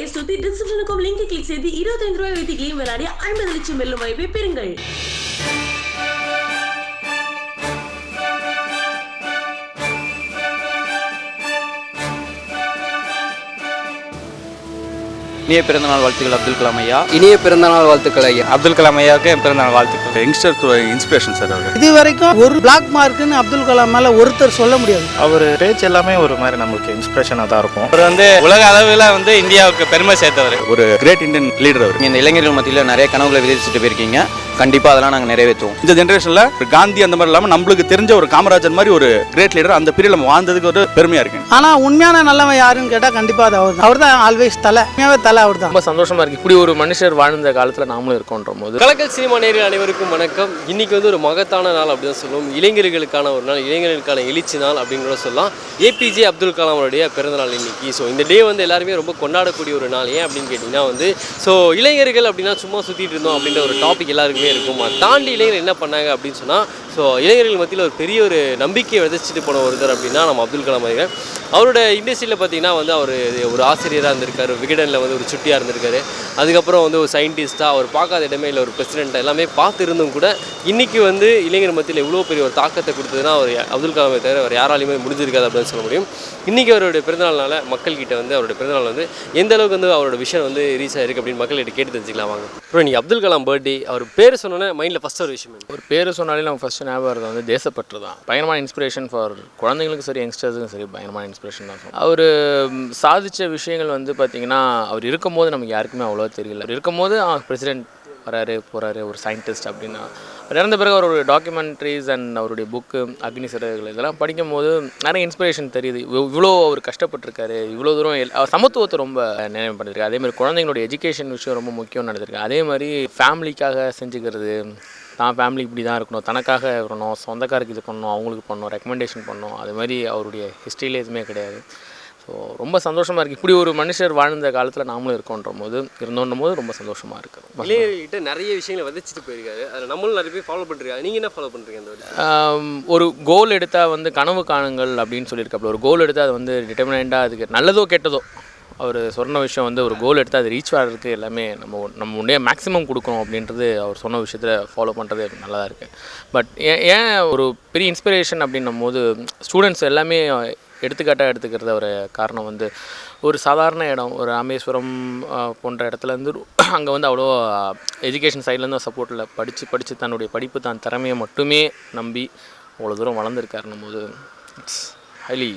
Play சுத்தி டிஸ்கிரிப்ஷனுக்கும் link click செய்து இருபத்தைந்து ரூபாய் வைத்து கேம் விளையாடி ஐம்பது லட்சம் வெல்லும் வாய்ப்பை பெறுங்கள். இனிய பிறந்தநாள் வாழ்த்துக்கள் அப்துல் கலாம் ஐயா. இனிய பிறந்தநாள் வாழ்த்துக்கள் ஐயா. அப்துல் கலாம் ஐயாவுக்கு என் பிறந்தநாள் வாழ்த்துக்கள். யங்ஸ்டர் இன்ஸ்பிரேஷன் சார் அவர். இது வரைக்கும் ஒரு பிளாக் மார்க்னு அப்துல் கலாம் மேல ஒருத்தர் சொல்ல முடியாது. அவர் பேச்சு எல்லாமே ஒரு மாதிரி நம்மளுக்கு இன்ஸ்பிரேஷனாக தான் இருக்கும். அவர் வந்து உலக அளவில் வந்து இந்தியாவுக்கு பெருமை சேர்த்தவர். ஒரு கிரேட் இந்தியன் லீடர் அவர். இந்த இளைஞர்கள் மத்தியில் நிறைய கனவுகளை விதைச்சிட்டு போயிருக்கீங்க. கண்டிப்பாக அதெல்லாம் நாங்கள் நிறைவேற்றுவோம். இந்த ஜென்ரேஷனில் காந்தி அந்த மாதிரி இல்லாமல் நம்மளுக்கு தெரிஞ்ச ஒரு காமராஜர் மாதிரி ஒரு கிரேட் லீடர் அந்த பீரியட் நம்ம வாழ்ந்ததுக்கு ஒரு பெருமையாக இருக்கு ஆனா உண்மையான நல்லவன் யாருன்னு கேட்டா கண்டிப்பா அது அவர் அவர் தான் ஆல்வேஸ் தலை. உண்மையாவே தலை. அவர் தான் ரொம்ப சந்தோஷமா இருக்கு. இப்படி ஒரு மனுஷர் வாழ்ந்த காலத்துல நாமளும் இருக்கோன்ற போது. கலக்கல் சினிமா நேரில் அனைவருக்கும் வணக்கம். இன்னைக்கு வந்து ஒரு மகத்தான நாள் அப்படின்னு தான் சொல்லுவோம். இளைஞர்களுக்கான ஒரு நாள் இளைஞர்களுக்கான எழுச்சி நாள் அப்படின்னு கூட சொல்லலாம். ஏபிஜே அப்துல் கலாம் அவருடைய பிறந்த நாள் இன்னைக்கு. ஸோ இந்த டே வந்து எல்லாருமே ரொம்ப கொண்டாடக்கூடிய ஒரு நாள். ஏன் அப்படின்னு கேட்டிங்கன்னா வந்து ஸோ இளைஞர்கள் அப்படின்னா சும்மா சுற்றிட்டு இருந்தோம் அப்படின்ற ஒரு டாபிக் எல்லாருக்குமே இருக்கும். அதை தாண்டி இளைஞர் என்ன பண்ணாங்க அப்படின்னு சொன்னால் ஸோ இளைஞர்கள் மத்தியில் ஒரு பெரிய ஒரு நம்பிக்கையை விதைச்சிட்டு போன ஒருத்தர் அப்படின்னா நம்ம அப்துல் கலாம் அவர்கள். அவரோட இண்டஸ்ட்ரியில் பார்த்தீங்கன்னா வந்து அவர் ஒரு ஆசிரியராக இருந்திருக்காரு. விகடனில் வந்து ஒரு சுட்டியாக இருந்திருக்காரு. அதுக்கப்புறம் வந்து ஒரு சயின்டிஸ்ட்டாக அவர் பார்க்காத இடமே இல்லை ஒரு பிரசிடென்ட் எல்லாமே பார்த்து இருந்தும் கூட இன்றைக்கி வந்து இளைஞர் மத்தியில் இவ்வளோ பெரிய ஒரு தாக்கத்தை கொடுத்ததுன்னா அவர் அப்துல் கலாமை தவிர அவர் யாராலையுமே முடிஞ்சிருக்காது அப்படின்னு சொல்ல முடியும். இன்றைக்கி அவருடைய பிறந்தநாள்னால மக்கள்கிட்ட வந்து அவருடைய பிறந்தநாள் வந்து எந்த அளவுக்கு வந்து அவரோட விஷயம் வந்து ரீச் ஆயிருக்கு அப்படின்னு மக்கள்கிட்ட கேட்டு தெரிஞ்சுக்கலாம் வாங்க. அப்புறம் இன்னைக்கு அப்துல் கலாம் பர்த்டே அவர் பேர் சொன்னோன்னே மைண்டில் ஃபஸ்ட் ஒரு விஷயம் ஒரு பேர் சொன்னாலே நம்ம ஃபர்ஸ்ட் ஞாபகம் வந்து தேசப்பற்று தான். பயங்கரமான இன்ஸ்பிரேஷன் ஃபார் குழந்தைங்களுக்கும் சரி யங்ஸ்டர்ஸுக்கும் சரி பயங்கரமான இன்ஸ்பிரேஷன் தான். அவர் சாதித்த விஷயங்கள் வந்து பார்த்தீங்கன்னா அவர் இருக்கும்போது நமக்கு யாருக்குமே அவ்வளோ தெரியல. அவர் இருக்கும்போது பிரசிடென்ட் வராரு போகிறாரு ஒரு சயின்டிஸ்ட் அப்படின்னா இறந்த பிறகு அவருடைய டாக்குமெண்ட்ரிஸ் அண்ட் அவருடைய புக்கு அக்னி சிறகுகள் இதெல்லாம் படிக்கும்போது நிறைய இன்ஸ்பிரேஷன் தெரியுது. இவ்வளோ- இவ்வளோ அவர் கஷ்டப்பட்டிருக்காரு இவ்வளோ தூரம் சமத்துவத்தை ரொம்ப நினைவு பண்ணிருக்காரு. அதே மாதிரி குழந்தைங்களோட எஜுகேஷன் விஷயம் ரொம்ப முக்கியம் நடந்திருக்கு அதே மாதிரி ஃபேமிலிக்காக செஞ்சுக்கிறது தான் ஃபேமிலி இப்படி தான் இருக்கணும் தனக்காக இருக்கணும் சொந்தக்காருக்கு இது பண்ணணும் அவங்களுக்கு பண்ணணும் ரெக்கமெண்டேஷன் பண்ணணும் அது மாதிரி அவருடைய ஹிஸ்ட்ரியிலே எதுவுமே கிடையாது. ஸோ ரொம்ப சந்தோஷமாக இருக்குது இப்படி ஒரு மனுஷர் வாழ்ந்த காலத்தில் நாமளும் இருக்கோன்ற போது இருந்தோன்னும் போது ரொம்ப சந்தோஷமாக இருக்குது இளைஞர்கிட்ட நிறைய விஷயங்களை விதைச்சிட்டு போயிருக்காரு. அதில் நம்மளும் நிறைய பேர் ஃபாலோ பண்ணிருக்காங்க. நீங்கள் என்ன ஃபாலோ பண்ணுறீங்க அந்த ஒரு கோல் எடுத்தால் வந்து கனவு காணுங்கள் அப்படின்னு சொல்லியிருக்காப்புல. ஒரு கோல் எடுத்தால் அது வந்து டிட்டர்மினண்டாக அதுக்கு நல்லதோ கெட்டதோ. அவர் சொன்ன விஷயம் வந்து ஒரு கோல் எடுத்தால் அது ரீச் ஆகிறதுக்கு எல்லாமே நம்ம நம்ம உடனே மேக்ஸிமம் கொடுக்கணும் அப்படின்றது அவர் சொன்ன விஷயத்தில் ஃபாலோ பண்ணுறது நல்லா தான் இருக்குது பட் ஏன் ஏன் ஒரு பெரிய இன்ஸ்பிரேஷன் அப்படின்னும் போது ஸ்டூடெண்ட்ஸ் எல்லாமே எடுத்துக்காட்டாக எடுத்துக்கிறது ஒரு காரணம் வந்து ஒரு சாதாரண இடம் ஒரு ராமேஸ்வரம் போன்ற இடத்துலேருந்து அங்கே வந்து அவ்வளோ எஜுகேஷன் சைட்லேருந்து சப்போர்ட் இல்லை. படித்து படித்து தன்னுடைய படிப்பு தான் திறமையை மட்டுமே நம்பி அவ்வளோ தூரம் வளர்ந்துருக்காருன்னும் போது இட்ஸ் ஹைலி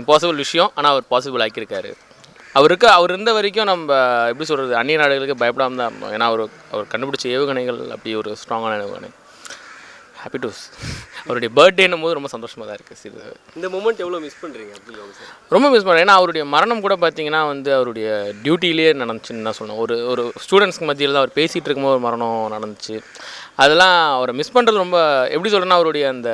இம்பாசிபிள் விஷயம். ஆனால் அவர் பாசிபிள் ஆக்கியிருக்காரு. அவருக்கு அவர் இருந்த வரைக்கும் நம்ம எப்படி சொல்கிறது அந்நிய நாடுகளுக்கு பயப்படாமல் தான் இருந்தோம். ஏன்னா அவர் அவர் கண்டுபிடிச்ச ஏவுகணைகள் அப்படி ஒரு ஸ்ட்ராங்கான ஏவுகணை. ஹாப்பி டு அவருடைய பர்த்டேன்னும் போது ரொம்ப சந்தோஷமாக தான் இருக்குது சிறு இந்த மூமெண்ட் எவ்வளோ மிஸ் பண்ணுறீங்க அப்துல் கலாம் சார் ரொம்ப மிஸ் பண்ணேன் ஏன்னா அவருடைய மரணம் கூட பார்த்தீங்கன்னா வந்து அவருடைய டியூட்டிலேயே நடந்துச்சுன்னு தான் சொல்லணும். ஒரு ஒரு ஸ்டூடெண்ட்ஸ்க்கு மத்தியில் தான் அவர் பேசிகிட்டு இருக்கும்போது ஒரு மரணம் நடந்துச்சு. அதெல்லாம் அவரை மிஸ் பண்ணுறது ரொம்ப எப்படி சொல்கிறேன்னா அவருடைய அந்த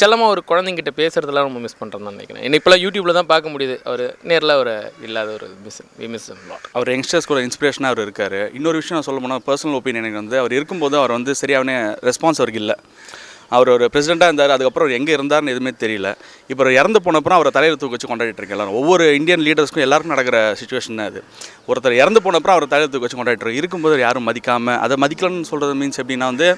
செல்லமாக ஒரு குழந்தைங்கிட்ட பேசுகிறதெல்லாம் ரொம்ப மிஸ் பண்ணுறேன்னு நினைக்கிறேன். என்ன இப்போலாம் யூடியூப்பில் தான் பார்க்க முடியுது. அவர் நேரில் அவர் இல்லாத ஒரு மிஸ் வி மிஸ் லாட் அவர் யங்ஸ்டர்ஸ் கூட இன்ஸ்பிரேஷனாக அவர் இருக்கார். இன்னொரு விஷயம் சொல்ல போனால் பர்சனல் ஒப்பீனியன் எனக்கு வந்து அவர் இருக்கும்போது அவர் வந்து சரியான ரெஸ்பான்ஸ் அவருக்கு இல்லை. அவர் ஒரு பிரசிடெண்ட்டாக இருந்தார் அதுக்கப்புறம் அவர் எங்கே இருந்தார்னு எதுவுமே தெரியல. இப்போ இறந்து போனப்புறம் அவரை தலையில் தூக்கி வச்சு கொண்டாடிட்டு இருக்கேன். எல்லாரும் ஒவ்வொரு இந்தியன் லீடர்ஸ்க்கும் எல்லாருக்கும் நடக்கிற சுச்சுவேஷன் அது ஒருத்தர் இறந்து போனப்புறம் அவர் தலையில் தூக்கி வச்சு கொண்டாடிட்டு இருக்கும்போது யாரும் மதிக்காமல் அதை மதிக்கலன்னு சொல்கிறது மீன்ஸ் எப்படின்னா வந்து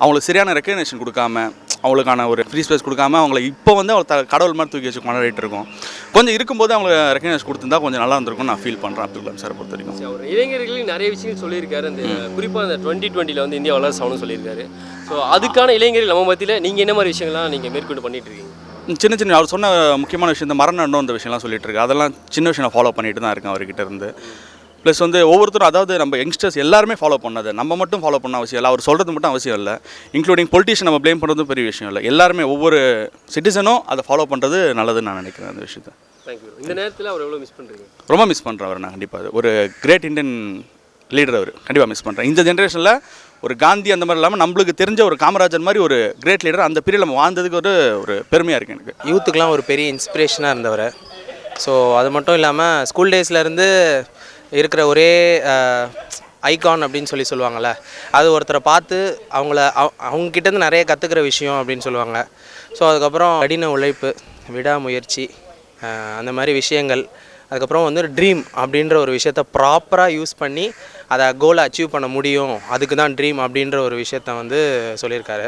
அவங்களுக்கு சரியான ரெக்கக்னேஷன் கொடுக்காம அவங்களுக்கான ஒரு ஃப்ரீ ஸ்பேஸ் கொடுக்காம அவங்கள இப்போ வந்து த- கடவுள் மாதிரி தூக்கி வச்சு கொண்டாடிட்டு இருக்கோம். கொஞ்சம் இருக்கும்போது அவங்களுக்கு ரெக்கக்னேஷன் கொடுத்துருந்தா கொஞ்சம் நல்லா இருந்திருக்கும் நான் ஃபீல் பண்ணுறேன் அப்துல் கலாம் சாரை பொறுத்த வரைக்கும். அவர் இளைஞர்களுக்கு நிறைய விஷயங்கள் சொல்லியிருக்காரு. அந்த குறிப்பாக அந்த டுவெண்ட்டி டுவெண்ட்டியில் வந்து இந்தியா வளர்ச்சி ஆகணும்னு சொல்லியிருக்காரு. ஸோ அதுக்கான இளைஞர்கள் நம்ம மத்தியில் நீங்கள் என்ன மாதிரி விஷயங்கள்லாம் நீங்கள் மேற்கொண்டு பண்ணிட்டு இருக்கீங்க சின்ன சின்ன அவர் சொன்ன முக்கியமான விஷயம் இந்த மரணம் நடணும் அந்த விஷயம்லாம் சொல்லிட்டு இருக்கு அதெல்லாம் சின்ன விஷயம் ஃபாலோ பண்ணிட்டு தான் இருக்கேன் அவர்கிட்ட இருந்து ப்ளஸ் வந்து ஒவ்வொருத்தரும் அதாவது நம்ம யங்ஸ்டர்ஸ் எல்லாருமே ஃபாலோ பண்ணது நம்ம மட்டும் ஃபாலோ பண்ண அவசியம் இல்லை. அவர் சொல்கிறது மட்டும் அவசியம் இல்லை. இன்க்ளூடிங் பொலிட்டிஷியன் நம்ம ப்ளேம் பண்ணுறதும் பெரிய விஷயம் இல்லை. எல்லாருமே ஒவ்வொரு சிட்டிசனும் அதை ஃபாலோ பண்ணுறது நல்லதுன்னு நான் நினைக்கிறேன் அந்த விஷயத்தை. தேங்க்யூ இந்த நேரத்தில் அவர் எவ்வளோ மிஸ் பண்ணுறீங்க ரொம்ப மிஸ் பண்ணுறேன் அவர் நான் கண்டிப்பாக ஒரு கிரேட் இந்தியன் லீடர் அவர். கண்டிப்பாக மிஸ் பண்ணுறேன் இந்த ஜென்ரேஷனில் ஒரு காந்தி அந்த மாதிரி இல்லாமல் நம்மளுக்கு தெரிஞ்ச ஒரு காமராஜர் மாதிரி ஒரு கிரேட் லீடர் அந்த பீரியட் நம்ம வாழ்ந்ததுக்கு ஒரு ஒரு பெருமையாக இருக்குது எனக்கு. யூத்துக்கெலாம் ஒரு பெரிய இன்ஸ்பிரேஷனாக இருந்தவர். ஸோ அது மட்டும் இல்லாமல் ஸ்கூல் டேஸ்லேருந்து இருக்கிற ஒரே ஐகான் அப்படின்னு சொல்லி சொல்லுவாங்கள்ல அது ஒருத்தரை பார்த்து அவங்கள அவ- அவங்க கிட்டேருந்து நிறைய கற்றுக்கிற விஷயம் அப்படின்னு சொல்லுவாங்க. ஸோ அதுக்கப்புறம் கடின உழைப்பு விடாமுயற்சி அந்த மாதிரி விஷயங்கள் அதுக்கப்புறம் வந்து ட்ரீம் அப்படின்ற ஒரு விஷயத்த ப்ராப்பராக யூஸ் பண்ணி அதை கோலை அச்சீவ் பண்ண முடியும் அதுக்கு தான் ட்ரீம் அப்படின்ற ஒரு விஷயத்த வந்து சொல்லியிருக்காரு.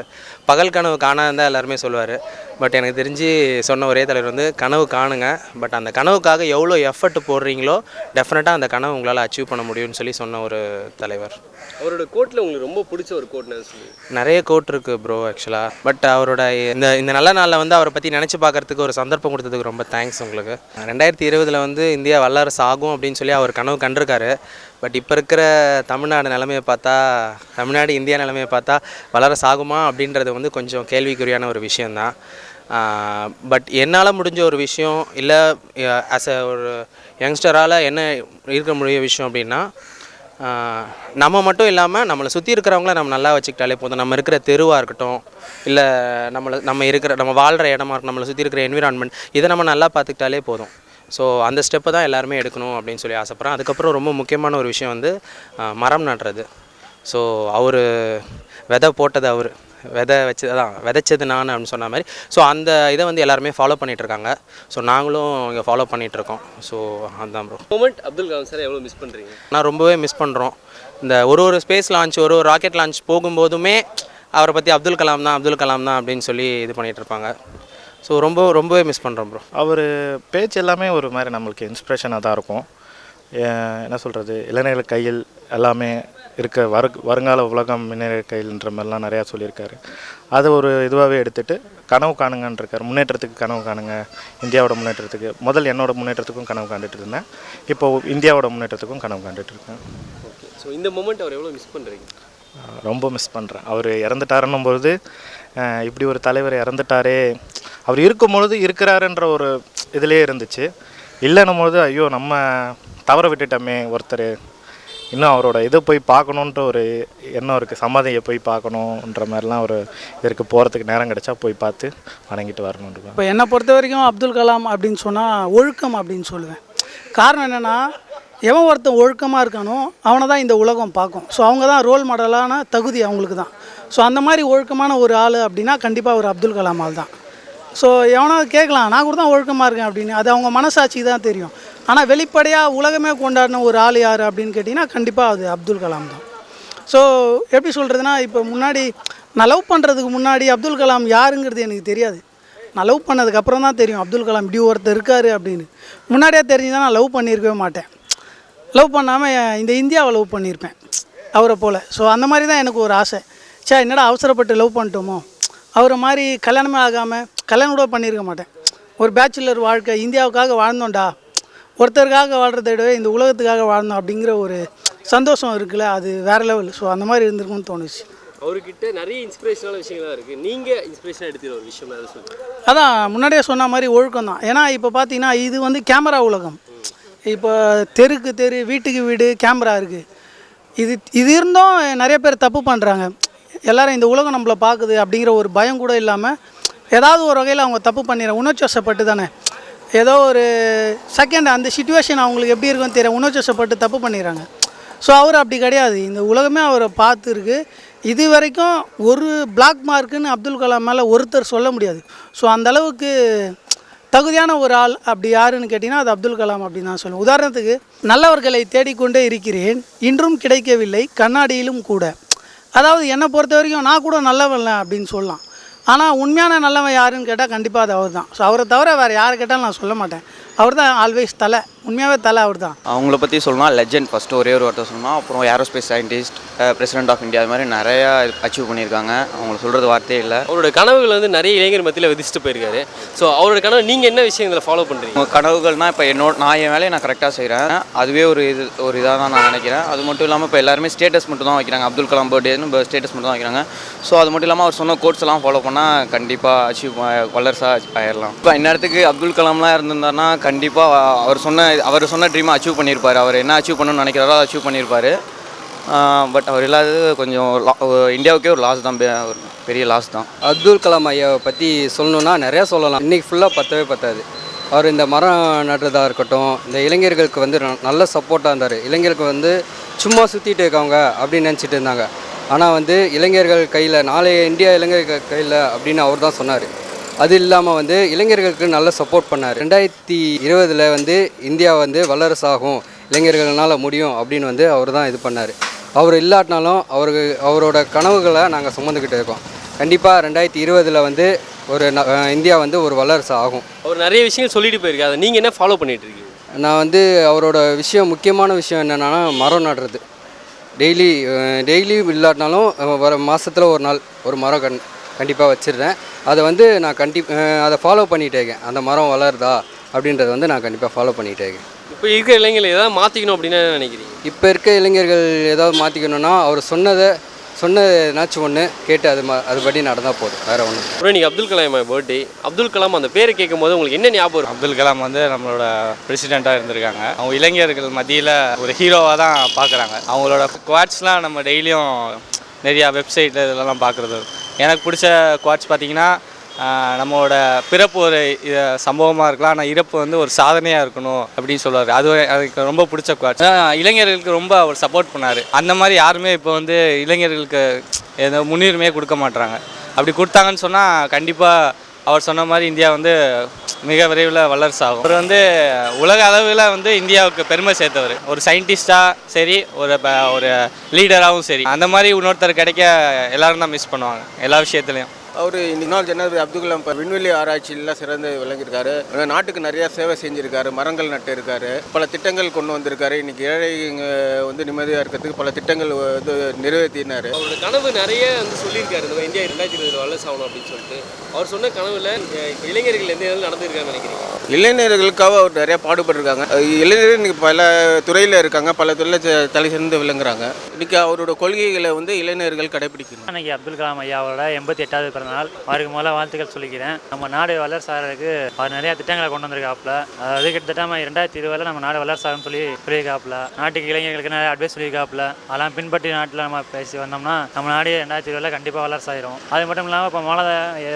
பகல் கனவு காணாதான் தான் எல்லாருமே சொல்லுவார். பட் எனக்கு தெரிஞ்சு சொன்ன ஒரே தலைவர் வந்து கனவு காணுங்க பட் அந்த கனவுக்காக எவ்வளோ எஃபர்ட் போடுறீங்களோ டெஃபினட்டாக அந்த கனவு உங்களால் அச்சீவ் பண்ண முடியும்னு சொல்லி சொன்ன ஒரு தலைவர். அவரோட கோட்டில் உங்களுக்கு ரொம்ப பிடிச்ச ஒரு கோட்னு சொல்லி? நிறைய கோட் இருக்குது ப்ரோ ஆக்சுவலாக பட் அவரோட இந்த இந்த நல்ல நாளில் வந்து அவரை பற்றி நினச்சி பார்க்கறதுக்கு ஒரு சந்தர்ப்பம் கொடுத்ததுக்கு ரொம்ப தேங்க்ஸ் உங்களுக்கு. ரெண்டாயிரத்தி இருபதில் வந்து இந்தியா வல்லரசு ஆகும் அப்படின்னு சொல்லி அவர் கனவு கண்டிருக்காரு. பட் இப்போ இருக்கிற தமிழ்நாடு நிலமையை பார்த்தா தமிழ்நாடு இந்தியா நிலமையை பார்த்தா வளர சாகுமா அப்படின்றது வந்து கொஞ்சம் கேள்விக்குறியான ஒரு விஷயந்தான் பட் என்னால் முடிஞ்ச ஒரு விஷயம் இல்லை ஆஸ் அ ஒரு யங்ஸ்டரால் என்ன இருக்க முடிய விஷயம் அப்படின்னா நம்ம மட்டும் இல்லாமல் நம்மளை சுற்றி இருக்கிறவங்கள நம்ம நல்லா வச்சுக்கிட்டாலே போதும். நம்ம இருக்கிற தெருவாக இருக்கட்டும் இல்லை நம்மளை நம்ம இருக்கிற நம்ம வாழ்கிற இடமா இருக்கட்டும் நம்மளை சுற்றி இருக்கிற என்விரான்மெண்ட் இதை நம்ம நல்லா பார்த்துக்கிட்டாலே போதும். ஸோ அந்த ஸ்டெப்பை தான் எல்லாருமே எடுக்கணும் அப்படின்னு சொல்லி ஆசைப்பட்றேன். அதுக்கப்புறம் ரொம்ப முக்கியமான ஒரு விஷயம் வந்து மரம் நடுறது. ஸோ அவர் விதை போட்டது அவர். விதை வச்சு அதான் விதைச்சது நான் அப்படின்னு சொன்ன மாதிரி. ஸோ அந்த இதை வந்து எல்லாருமே ஃபாலோ பண்ணிகிட்ருக்காங்க ஸோ நாங்களும் இங்கே ஃபாலோ பண்ணிகிட்ருக்கோம் ஸோ அதுதான் bro moment Abdul Kalam sir எவ்வளோ மிஸ் பண்ணுறீங்க நான் ரொம்பவே மிஸ் பண்ணுறோம் இந்த ஒரு ஒரு ஸ்பேஸ் லான்ச் ஒரு ஒரு ராக்கெட் லான்ச் போகும்போதுமே அவரை பற்றி அப்துல் கலாம் தான் அப்துல் கலாம் தான் அப்படின்னு சொல்லி இது பண்ணிகிட்டு இருப்பாங்க ஸோ ரொம்ப ரொம்பவே மிஸ் பண்ணுறோம் ப்ரோ அவர் பேச்சு எல்லாமே ஒரு மாதிரி நம்மளுக்கு இன்ஸ்பிரேஷனாக தான் இருக்கும். என்ன சொல்கிறது இளைஞர்கள் கையில் எல்லாமே இருக்க வரு வருங்கால உலகம் இளைஞர்கள் கையில்ன்ற மாதிரிலாம் நிறையா சொல்லியிருக்காரு. அதை ஒரு இதுவாகவே எடுத்துட்டு கனவு காணுங்கன்றிருக்காரு முன்னேற்றத்துக்கு கனவு காணுங்க. இந்தியாவோட முன்னேற்றத்துக்கு முதல் என்னோட முன்னேற்றத்துக்கும் கனவு காண்டுட்டு இருந்தேன். இப்போ இந்தியாவோட முன்னேற்றத்துக்கும் கனவு காண்டுட்டு இருக்கேன். ஓகே ஸோ இந்த மூமெண்ட் அவர் எவ்வளோ மிஸ் பண்ணுறீங்க ரொம்ப மிஸ் பண்ணுறேன் அவர் இறந்துட்டாருன்னும் பொழுது இப்படி ஒரு தலைவர் இறந்துட்டாரே அவர் இருக்கும் பொழுது இருக்கிறாருன்ற ஒரு இதிலே இருந்துச்சு. இல்லைன்னும் பொழுது ஐயோ நம்ம தவற விட்டுட்டோமே ஒருத்தர். இன்னும் அவரோட இதை போய் பார்க்கணுன்ற ஒரு எண்ணம் இருக்குது சமாதியை போய் பார்க்கணுன்ற மாதிரிலாம் ஒரு இதற்கு போகிறதுக்கு நேரம் கிடைச்சா போய் பார்த்து வணங்கிட்டு வரணுன்ற இப்போ என்னை பொறுத்த வரைக்கும் அப்துல் கலாம் அப்படின்னு சொன்னால் ஒழுக்கம் அப்படின்னு சொல்லுவேன். காரணம் என்னென்னா எவன் ஒருத்தன் ஒழுக்கமாக இருக்கானோ அவனை தான் இந்த உலகம் பார்க்கும். ஸோ அவங்க தான் ரோல் மாடலான தகுதி அவங்களுக்கு தான். ஸோ அந்த மாதிரி ஒழுக்கமான ஒரு ஆள் அப்படின்னா கண்டிப்பாக ஒரு அப்துல் கலாம் ஆள் தான் ஸோ எவனாவது கேட்கலாம் நான் கூட தான் ஒழுக்கமாக இருக்கேன் அப்படின்னு. அது அவங்க மனசாட்சி தான் தெரியும். ஆனால் வெளிப்படையாக உலகமே கொண்டாடின ஒரு ஆள் யார் அப்படின்னு கேட்டிங்கன்னா கண்டிப்பாக அது அப்துல் கலாம் தான். ஸோ எப்படி சொல்கிறதுனா இப்போ முன்னாடி நான் லவ் பண்ணுறதுக்கு முன்னாடி அப்துல் கலாம் யாருங்கிறது எனக்கு தெரியாது. நான் லவ் பண்ணதுக்கப்புறம் தான் தெரியும் அப்துல் கலாம் இப்படி ஒருத்தர் இருக்காரு அப்படின்னு. முன்னாடியே தெரிஞ்சுதான் நான் லவ் பண்ணியிருக்கவே மாட்டேன். லவ் பண்ணாமல் இந்த இந்தியாவை லவ் பண்ணியிருப்பேன் அவரை போல். ஸோ அந்த மாதிரி தான் எனக்கு ஒரு ஆசை. சே என்னடா அவசரப்பட்டு லவ் பண்ணிட்டோமோ? அவரை மாதிரி கல்யாணமே ஆகாமல் கல்யாணம் கூட பண்ணியிருக்க மாட்டேன். ஒரு பேச்சுலர் வாழ்க்கை இந்தியாவுக்காக வாழ்ந்தோம்டா. ஒருத்தருக்காக வாழ்கிறத விடவே இந்த உலகத்துக்காக வாழ்ந்தோம் அப்படிங்கிற ஒரு சந்தோஷம் இருக்குல்ல அது வேறு லெவல் ஸோ அந்த மாதிரி இருந்திருக்கும்னு தோணுச்சு. அவர்கிட்ட நிறைய இன்ஸ்பிரேஷனான விஷயங்கள்லாம் இருக்குது நீங்கள் இன்ஸ்பிரேஷனாக எடுத்துக்கிற ஒரு விஷயம் அதான் முன்னாடியே சொன்ன மாதிரி ஒழுக்கம் தான். ஏன்னா இப்போ பார்த்தீங்கன்னா இது வந்து கேமரா உலகம். இப்போ தெருக்கு தெரு வீட்டுக்கு வீடு கேமரா இருக்குது இது இது இருந்தும் நிறைய பேர் தப்பு பண்ணுறாங்க எல்லாரும் இந்த உலகம் நம்மளை பார்க்குது அப்படிங்கிற ஒரு பயம் கூட இல்லாமல் ஏதாவது ஒரு வகையில் அவங்க தப்பு பண்ணிடுற உணர்ச்சவசப்பட்டு தானே. ஏதோ ஒரு செகண்ட் அந்த சுச்சுவேஷன் அவங்களுக்கு எப்படி இருக்குன்னு தெரியல உணர்ச்சவசப்பட்டு தப்பு பண்ணிடுறாங்க ஸோ அவர் அப்படி கிடையாது. இந்த உலகமே அவரை பார்த்துருக்கு. இது வரைக்கும் ஒரு பிளாக் மார்க்குன்னு அப்துல் கலாம் மேலே ஒருத்தர் சொல்ல முடியாது. ஸோ அந்த அளவுக்கு தகுதியான ஒரு ஆள் அப்படி யாருன்னு கேட்டிங்கன்னா அது அப்துல் கலாம் அப்படின்னு நான் சொல்லுவேன். உதாரணத்துக்கு நல்லவர்களை தேடிக்கொண்டே இருக்கிறேன். இன்றும் கிடைக்கவில்லை கண்ணாடியிலும் கூட. அதாவது என்னை பொறுத்த வரைக்கும் நான் கூட நல்லவன் அப்படின்னு சொல்லலாம். ஆனால் உண்மையான நல்லவன் யாருன்னு கேட்டால் கண்டிப்பாக அது அவர் தான் ஸோ அவரை தவிர வேறு யாரை கேட்டாலும் நான் சொல்ல மாட்டேன். அவர் தான் ஆல்வேஸ் தலை. உண்மையாகவே தலை அவர் தான் அவங்கள பற்றி சொல்லணும்னா லெஜெண்ட் ஃபஸ்ட்டு ஒரே ஒரு வார்த்தை சொல்லணும் அப்புறம் aerospace scientist president of India அது மாதிரி நிறையா அச்சீவ் பண்ணியிருக்காங்க. அவங்கள சொல்கிறது வார்த்தையே இல்லை. அவரோட கனவுகள் வந்து நிறைய இளைஞர் மத்தியில் விதிச்சுட்டு போயிருக்காரு. ஸோ அவரோட கனவு நீங்கள் என்ன விஷயங்களை ஃபாலோ பண்ணுறீங்க உங்கள் கனவுகள்னால் இப்போ என்னோட நான் என் வேலையை நான் கரெக்டாக செய்கிறேன் அதுவே ஒரு இது ஒரு இதாக தான் நான் நினைக்கிறேன். அது மட்டும் இல்லாமல் இப்போ எல்லாருமே ஸ்டேட்டஸ் மட்டும் தான் வைக்கிறாங்க. அப்துல் கலாம் பர்த்டேன்னு ஸ்டேட்டஸ் மட்டும் தான் வைக்கிறாங்க. ஸோ அது மட்டும் இல்லாமல் அவர் சொன்ன கோட்ஸ் எல்லாம் ஃபாலோ பண்ணால் கண்டிப்பாக அச்சீவ் வல்லரசாக ஆயிடலாம் இப்போ இந்நேரத்துக்கு அப்துல் கலாம்லாம் இருந்திருந்தாருன்னா கண்டிப்பாக அவர் சொன்ன அவர் சொன்ன ட்ரீமை அச்சீவ் பண்ணியிருப்பார். அவர் என்ன அச்சீவ் பண்ணணும்னு நினைக்கிறாரோ அதை அச்சீவ் பண்ணியிருப்பார். பட் அவர் இல்லாதது கொஞ்சம் இந்தியாவுக்கே ஒரு லாஸ் தான். பெ- ஒரு பெரிய லாஸ் தான். அப்துல் கலாம் ஐயாவை பற்றி சொல்லணுன்னா நிறையா சொல்லலாம். இன்றைக்கி ஃபுல்லாக பத்தவே பத்தாது. அவர் இந்த மரம் நடுறதாக இருக்கட்டும் இந்த இளைஞர்களுக்கு வந்து ந- நல்ல சப்போர்ட்டாக இருந்தார். இளைஞர்களுக்கு வந்து சும்மா சுற்றிட்டு இருக்கவங்க அப்படின்னு நினச்சிட்டு இருந்தாங்க. ஆனால் வந்து இளைஞர்கள் கையில் நாளைய இந்தியா இளைஞர்கள் கையில் அப்படின்னு அவர் தான் சொன்னார். அது இல்லாமல் வந்து இளைஞர்களுக்கு நல்ல சப்போர்ட் பண்ணார். ரெண்டாயிரத்தி இருபதில் வந்து இந்தியா வந்து வல்லரசாகும் இளைஞர்களால் முடியும் அப்படின்னு வந்து அவர் தான் இது பண்ணார். அவர் இல்லாட்டினாலும் அவருக்கு அவரோட கனவுகளை நாங்கள் சுமந்துக்கிட்டு இருக்கோம். கண்டிப்பாக ரெண்டாயிரத்தி இருபதில் வந்து ஒரு இந்தியா வந்து ஒரு வல்லரசு ஆகும் அவர் நிறைய விஷயங்கள் சொல்லிட்டு போயிருக்காரு. அதை நீங்கள் என்ன ஃபாலோ பண்ணிட்டு இருக்கீங்க? நான் வந்து அவரோட விஷயம் முக்கியமான விஷயம் என்னென்னா மரம் நடுறது. டெய்லி டெய்லி இல்லாட்டினாலும் வர மாதத்தில் ஒரு நாள் ஒரு மரம் கண் கண்டிப்பாக வச்சிடுறேன். அதை வந்து நான் கண்டி அதை ஃபாலோ பண்ணிகிட்டே இருக்கேன் அந்த மரம் வளருதா? அப்படின்றத வந்து நான் கண்டிப்பாக ஃபாலோ பண்ணிகிட்டே இருக்கேன் இப்போ இருக்கிற இளைஞர்கள் ஏதாவது மாற்றிக்கணும் அப்படின்னு நினைக்கிறீங்க? இப்போ இருக்க இளைஞர்கள் ஏதாவது மாற்றிக்கணுன்னா அவர் சொன்னதை சொன்னது ஏதாச்சும் ஒன்று கேட்டு அது மா அதுபடி நடந்தால் போதும். வேறு ஒன்றும் அப்புறம் இன்னைக்கு அப்துல் கலாம் பர்த்டே அப்துல் கலாம் அந்த பேரை கேட்கும் போது உங்களுக்கு என்ன ஞாபகம் வரும் அப்துல் கலாம் வந்து நம்மளோட பிரசிடெண்ட்டாக இருந்திருக்காங்க. அவங்க இளைஞர்கள் மத்தியில் ஒரு ஹீரோவாக தான் பார்க்குறாங்க அவங்களோட குவாட்ஸ்லாம் நம்ம டெய்லியும் நிறையா வெப்சைட் இதெல்லாம் பார்க்குறது எனக்கு பிடிச்ச குவாட்ஸ் பார்த்தீங்கன்னா நம்மளோட பிறப்பு ஒரு சம்பவமாக இருக்கலாம். ஆனால் இறப்பு வந்து ஒரு சாதனையாக இருக்கணும் அப்படின்னு சொல்லுவார். அது எனக்கு ரொம்ப பிடிச்ச குவாட்ஸ் இளைஞர்களுக்கு ரொம்ப அவர் சப்போர்ட் பண்ணார். அந்த மாதிரி யாருமே இப்போ வந்து இளைஞர்களுக்கு எந்த முன்னுரிமையே கொடுக்க மாட்டுறாங்க அப்படி கொடுத்தாங்கன்னு சொன்னால் கண்டிப்பாக அவர் சொன்ன மாதிரி இந்தியா வந்து மிக விரைவில் வல்லரசு ஆகும் அவர் வந்து உலக அளவில் வந்து இந்தியாவுக்கு பெருமை சேர்த்தவர். ஒரு சயின்டிஸ்டாக சரி ஒரு ப- ஒரு லீடராகவும் சரி. அந்த மாதிரி இன்னொருத்தர் கிடைக்க எல்லாரும் தான் மிஸ் பண்ணுவாங்க எல்லா விஷயத்துலையும். அவர் முன்னாள் ஜனாதிபதி அப்துல் கலாம் இப்போ விண்வெளி ஆராய்ச்சியில் சிறந்து விளங்கியிருக்காரு. நாட்டுக்கு நிறைய சேவை செஞ்சிருக்காரு மரங்கள் நட்டு இருக்காரு பல திட்டங்கள் கொண்டு வந்திருக்காரு. இன்னைக்கு ஏழைங்க வந்து நிம்மதியாக இருக்கிறதுக்கு பல திட்டங்கள் வந்து நிறைவேற்றினார். அவரோட கனவு நிறைய வந்து சொல்லியிருக்காரு. இந்த இந்தியா ரெண்டாயிரத்தி இருபது வல்லரசு ஆகணும் அப்படின்னு சொல்லிட்டு. அவர் சொன்ன கனவுல இளைஞர்கள் எந்த இடத்துல நடந்திருக்காங்கன்னு நினைக்கிறீங்க? இளைஞர்களுக்காக அவர் நிறைய பாடுபட்டிருக்காங்க. இளைஞர்கள் இன்னைக்கு பல துறையில் இருக்காங்க. பல துறையில் தலை சிறந்து விளங்குறாங்க. இன்னைக்கு அவரோட கொள்கைகளை வந்து இளைஞர்கள் கடைபிடிக்கணும் அன்னைக்கு அப்துல் கலாம் ஐயாவோட எண்பத்தி எட்டாவது நாள். அவருக்கு முதல்ல வாழ்த்துக்கள் சொல்லிக்கிறேன். நம்ம நாடு வல்லரசாகிறதுக்கு அவர் நிறைய திட்டங்களை கொண்டு வந்திருக்காப்புல. அதாவது கிட்டத்தட்ட நம்ம ரெண்டாயிரத்தி இருபதுல நம்ம நாடு வல்லரசாகும் சொல்லி சொல்லியிருக்காப்புல. நாட்டுக்கு இளைஞர்களுக்கு நிறைய அட்வைஸ் சொல்லியிருக்காப்புல. அதெல்லாம் பின்பற்றி நாட்டில் நம்ம பேசி வந்தோம்னா நம்ம நாடு ரெண்டாயிரத்தி இருபதுல கண்டிப்பாக வல்லரசாயிரும். அது மட்டும் இல்லாமல் இப்போ மழை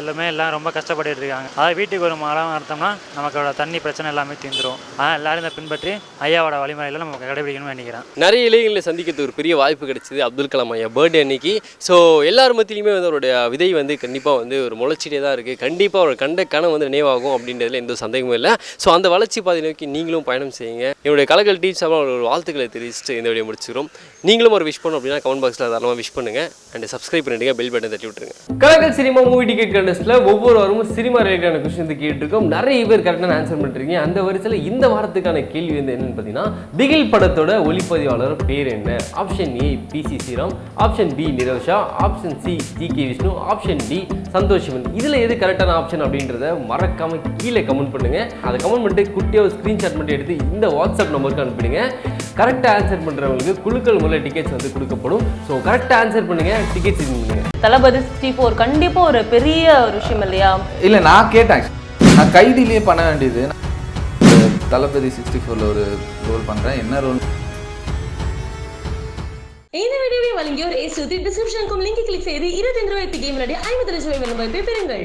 எல்லாமே எல்லாம் ரொம்ப கஷ்டப்பட்டு இருக்காங்க. அதாவது வீட்டுக்கு ஒரு மரம் அர்த்தம்னா நமக்கோட தண்ணி பிரச்சனை எல்லாமே தீர்ந்துரும். ஆனால் எல்லாரும் இதை பின்பற்றி ஐயாவோட வழிமுறையில் நம்ம கடைபிடிக்கணும்னு நினைக்கிறேன் நிறைய இளைஞர்களை சந்திக்கிறதுக்கு ஒரு பெரிய வாய்ப்பு கிடைச்சது அப்துல் கலாம் ஐயா பர்த்டே அன்னைக்கு. ஸோ எல்லார் மத்தியிலுமே வந்து அவருடைய விதை வந்து கண்டிப்பாக கண்டிப்பாக வந்து ஒரு முளைச்சிட்டே தான் இருக்குது கண்டிப்பாக ஒரு கண்ட கணம் வந்து நினைவாகும் அப்படின்றதுல எந்த சந்தேகமும் இல்லை. ஸோ அந்த வளர்ச்சி பாதை நோக்கி நீங்களும் பயணம் செய்யுங்க. என்னுடைய கலக்கல் சார்பாக ஒரு வாழ்த்துக்களை தெரிவிச்சுட்டு இந்த வீடியோ முடிச்சுக்கிறோம். நீங்களும் ஒரு விஷ் பண்ணணும் அப்படின்னா கமெண்ட் பாக்ஸில் தாராளமாக விஷ் பண்ணுங்கள் அண்ட் சப்ஸ்கிரைப் பண்ணிடுங்க பெல் பட்டன் தட்டி விட்டுருங்க. கலக்கல் சினிமா மூவி டிக்கெட் கண்டஸ்ட்டில் ஒவ்வொரு வாரமும் சினிமா ரிலேட்டான கொஸ்டின் வந்து கேட்டிருக்கோம். நிறைய பேர் கரெக்டான ஆன்சர் பண்ணுறீங்க அந்த வரிசையில் இந்த வாரத்துக்கான கேள்வி வந்து என்னன்னு பார்த்தீங்கன்னா பிகில் படத்தோட ஒளிப்பதிவாளர் பேர் என்ன? Option A P C Sriram option B Nirosha option C G K Vishnu option D சந்தோஷவன் இதில் எது கரெக்டான ஆப்ஷன் அப்படின்றத மறக்காம கீழே கமெண்ட் பண்ணுங்க. அதை கமெண்ட் பண்ணிட்டு குட்டியாக ஒரு ஸ்க்ரீன்ஷாட் மட்டும் எடுத்து இந்த வாட்ஸ்அப் நம்பருக்கு அனுப்பிடுங்க. கரெக்டாக ஆன்சர் பண்ணுறவங்களுக்கு குழுக்கள் மூலம் டிக்கெட்ஸ் வந்து கொடுக்கப்படும். ஸோ கரெக்டாக ஆன்சர் பண்ணுங்க டிக்கெட்ஸ் இது பண்ணுங்க. தளபதி சிக்ஸ்டி ஃபோர் கண்டிப்பா ஒரு பெரிய ஒரு விஷயம் இல்லையா? இல்லை நான் கேட்டேன். நான் கைதிலேயே பண்ண வேண்டியது. தளபதி சிக்ஸ்டி ஃபோரில் ஒரு ரோல் பண்ணுறேன் என்ன ரோல் இந்த வீடியோவை வழங்கியோர் ஏசுதி டிஸ்கிரிப்ஷனுக்கும் லிங்க் கிளிக் செய்து இருபத்தி ஐந்து ரூபாய்க்கு கேம் விளையாடி ஐம்பது லட்சம் ரூபாய் பெறுங்கள்.